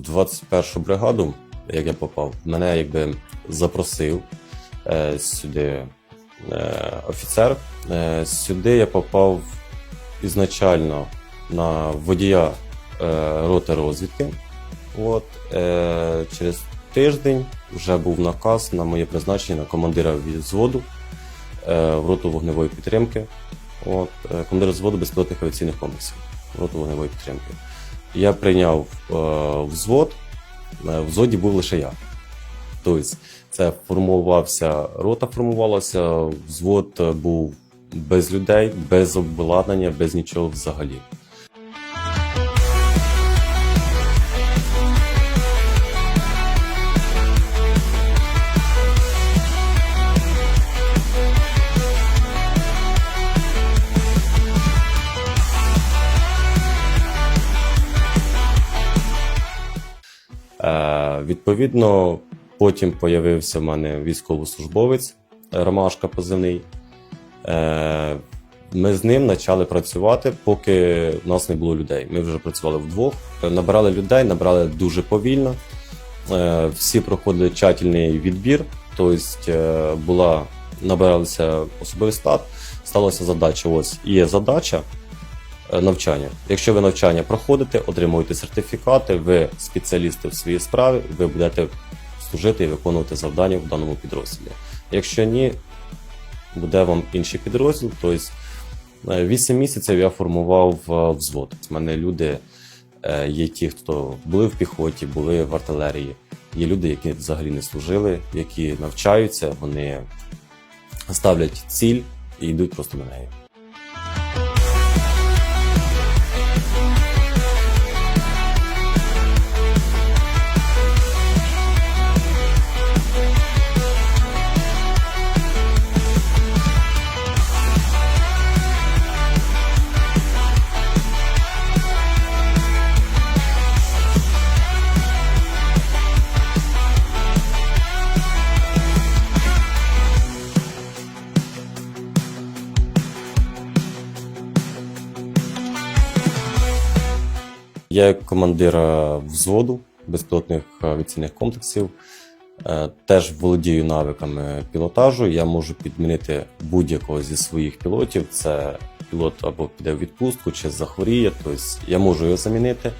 21 бригаду, як я попав, мене якби запросив е, сюди е, офіцер. Е, сюди я попав ізначально на водія е, роти розвідки. От, е, через тиждень вже був наказ на моє призначення на командира взводу е, в роту вогневої підтримки. От, е, командир взводу безпілотних авіаційних комплексів роту вогневої підтримки. Я прийняв взвод, е, в взводі був лише я. Тобто це формувався, рота формувалася, взвод е, був без людей, без обладнання, без нічого взагалі. Відповідно, потім появився в мене військовослужбовець е, Ромашка позивний. Е, ми з ним почали працювати, поки в нас не було людей. Ми вже працювали вдвох. Набирали людей, набрали дуже повільно. Е, всі проходили тщательний відбір, тобто була, набиралися особовий склад, сталася задача. Ось є задача навчання. Якщо ви навчання проходите, отримуєте сертифікати, ви спеціалісти в своїй справі, ви будете служити і виконувати завдання в даному підрозділі. Якщо ні, буде вам інший підрозділ. Тобто 8 місяців я формував е, взвод. У мене люди е, є ті, хто були в піхоті, були в артилерії. Є люди, які взагалі не служили, які навчаються, вони ставлять ціль і йдуть просто на неї. Я як командир е, взводу безпілотних авіаційних комплексів е, теж володію навиками пілотажу. Я можу підмінити будь-якого зі своїх пілотів. Це пілот або піде в відпустку чи захворіє. Тобто я можу його замінити,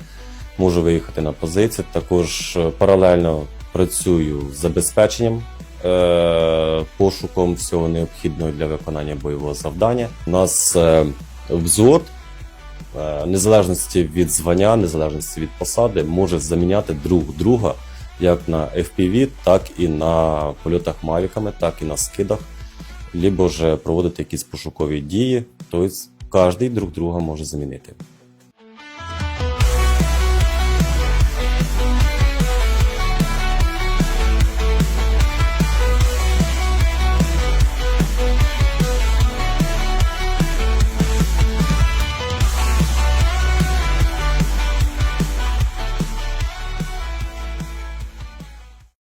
можу виїхати на позиції. Також е, паралельно працюю з забезпеченням. е, Пошуком всього необхідного для виконання бойового завдання. У нас е, взвод Е, незалежності від звання, незалежності від посади, може заміняти друг друга як на FPV, так і на польотах мавіками, так і на скидах, либо ж проводити якісь пошукові дії. Тобто кожен друг друга може замінити.